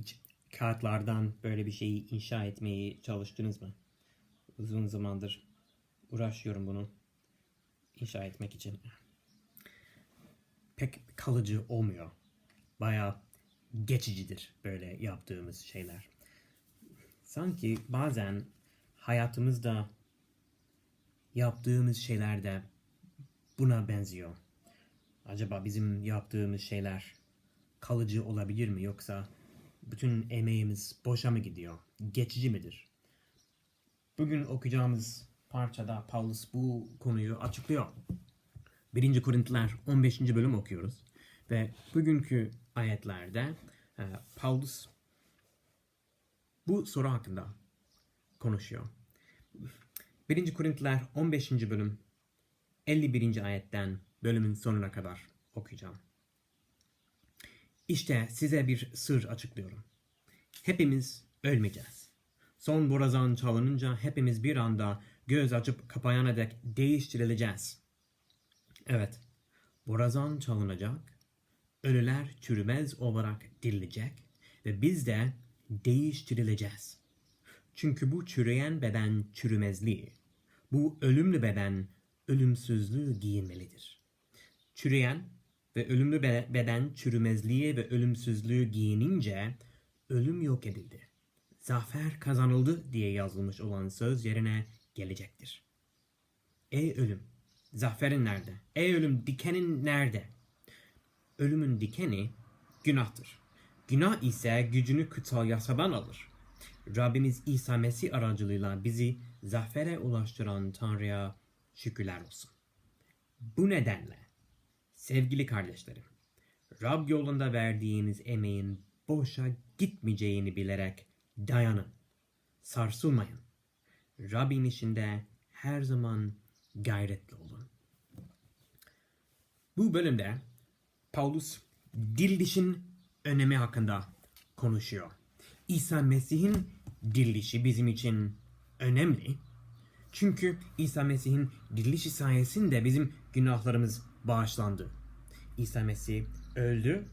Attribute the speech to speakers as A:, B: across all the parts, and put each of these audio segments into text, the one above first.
A: Hiç kağıtlardan böyle bir şeyi inşa etmeyi çalıştınız mı? Uzun zamandır uğraşıyorum bunu inşa etmek için. Pek kalıcı olmuyor. Bayağı geçicidir böyle yaptığımız şeyler. Sanki bazen hayatımızda yaptığımız şeyler de buna benziyor. Acaba bizim yaptığımız şeyler kalıcı olabilir mi yoksa bütün emeğimiz boşa mı gidiyor? Geçici midir? Bugün okuyacağımız parçada Paulus bu konuyu açıklıyor. 1. Korintiler 15. bölüm okuyoruz. Ve bugünkü ayetlerde e, Paulus bu soru hakkında konuşuyor. 1. Korintiler 15. bölüm 51. ayetten bölümün sonuna kadar okuyacağım. İşte size bir sır açıklıyorum. Hepimiz ölmeyeceğiz. Son borazan çalınınca hepimiz bir anda göz açıp kapayana dek değiştirileceğiz. Evet, borazan çalınacak, ölüler çürümez olarak dirilecek ve biz de değiştirileceğiz. Çünkü bu çürüyen beden çürümezliği, bu ölümlü beden ölümsüzlüğü giyinmelidir. Çürüyen ve ölümlü be- beden çürümezliği ve ölümsüzlüğü giyinince ölüm yok edildi. Zafer kazanıldı diye yazılmış olan söz yerine gelecektir. Ey ölüm, zaferin nerede? Ey ölüm, dikenin nerede? Ölümün dikeni günahtır. Günah ise gücünü kutsal yasadan alır. Rabbimiz İsa Mesih aracılığıyla bizi zafere ulaştıran Tanrı'ya şükürler olsun. Bu nedenle sevgili kardeşlerim, Rab yolunda verdiğiniz emeğin boşa gitmeyeceğini bilerek dayanın. Sarsılmayın. Rabbin işinde her zaman gayretli olun. Bu bölümde Paulus dirilişin önemi hakkında konuşuyor. İsa Mesih'in dirilişi bizim için önemli. Çünkü İsa Mesih'in dirilişi sayesinde bizim günahlarımız bağışlandı. İsa Mesih öldü,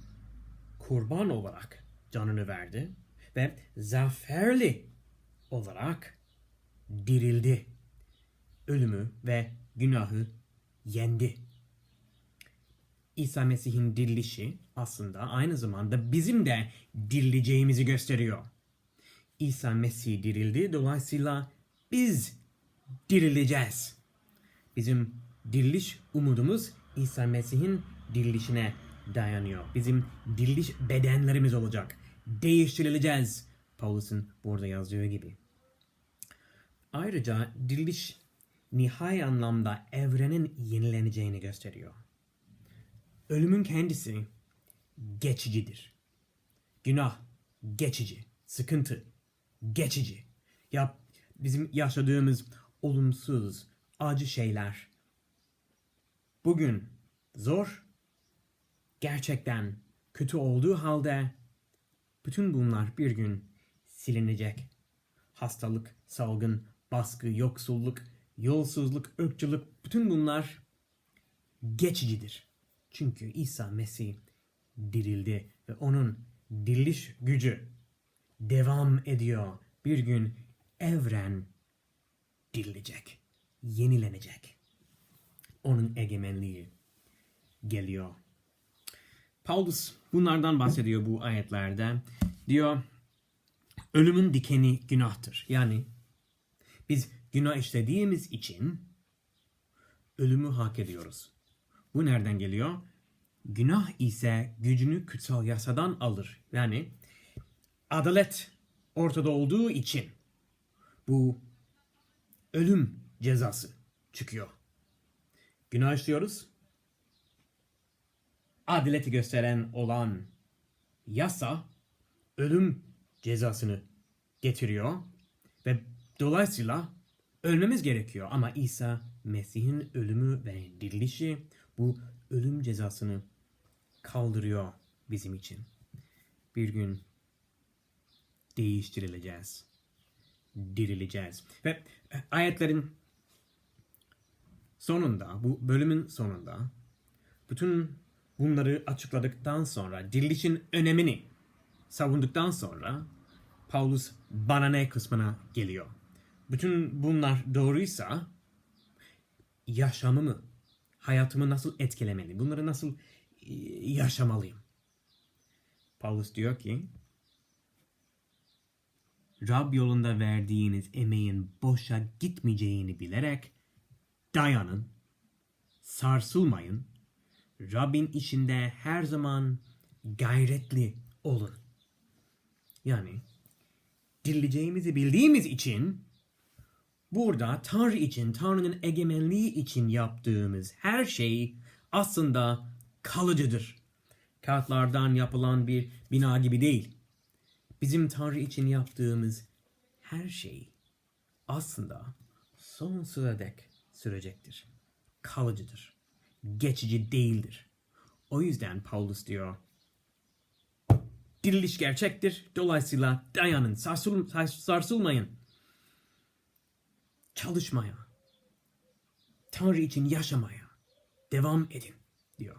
A: kurban olarak canını verdi ve zaferli olarak dirildi. Ölümü ve günahı yendi. İsa Mesih'in dirilişi aslında aynı zamanda bizim de dirileceğimizi gösteriyor. İsa Mesih dirildi dolayısıyla biz dirileceğiz. Bizim diriliş umudumuz İsa Mesih'in dirilişine dayanıyor. Bizim diriliş bedenlerimiz olacak. Değiştirileceğiz. Paulus'un burada yazdığı gibi. Ayrıca diriliş nihai anlamda evrenin yenileneceğini gösteriyor. Ölümün kendisi geçicidir. Günah geçici, sıkıntı geçici. Ya bizim yaşadığımız olumsuz, acı şeyler bugün zor, gerçekten kötü olduğu halde bütün bunlar bir gün silinecek. Hastalık, salgın, baskı, yoksulluk, yolsuzluk, ırkçılık bütün bunlar geçicidir. Çünkü İsa Mesih dirildi ve onun diriliş gücü devam ediyor. Bir gün evren dirilecek, yenilenecek. Onun egemenliği geliyor. Paulus bunlardan bahsediyor bu ayetlerde. Diyor ölümün dikeni günahtır. Yani biz günah işlediğimiz için ölümü hak ediyoruz. Bu nereden geliyor? Günah ise gücünü kutsal yasadan alır. Yani adalet ortada olduğu için bu ölüm cezası çıkıyor. Günah işliyoruz. Adaleti gösteren olan yasa ölüm cezasını getiriyor ve dolayısıyla ölmemiz gerekiyor. Ama İsa Mesih'in ölümü ve dirilişi bu ölüm cezasını kaldırıyor bizim için. Bir gün değiştirileceğiz. Dirileceğiz. Ve ayetlerin sonunda, bu bölümün sonunda bütün bunları açıkladıktan sonra dirilişin önemini savunduktan sonra Paulus bana ne kısmına geliyor. Bütün bunlar doğruysa yaşamımı, hayatımı nasıl etkilemeli? Bunları nasıl e, yaşamalıyım? Paulus diyor ki Rab yolunda verdiğiniz emeğin boşa gitmeyeceğini bilerek dayanın, sarsılmayın, Rabbin işinde her zaman gayretli olun. Yani dirileceğimizi bildiğimiz için burada Tanrı için, Tanrı'nın egemenliği için yaptığımız her şey aslında kalıcıdır. Kağıtlardan yapılan bir bina gibi değil. Bizim Tanrı için yaptığımız her şey aslında sonsuza dek sürecektir. Kalıcıdır. Geçici değildir. O yüzden Paulus diyor, diriliş gerçektir. Dolayısıyla dayanın, sarsıl, sars- sarsılmayın. Çalışmaya, Tanrı için yaşamaya devam edin diyor.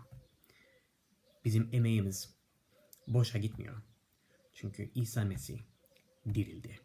A: Bizim emeğimiz boşa gitmiyor. Çünkü İsa Mesih dirildi.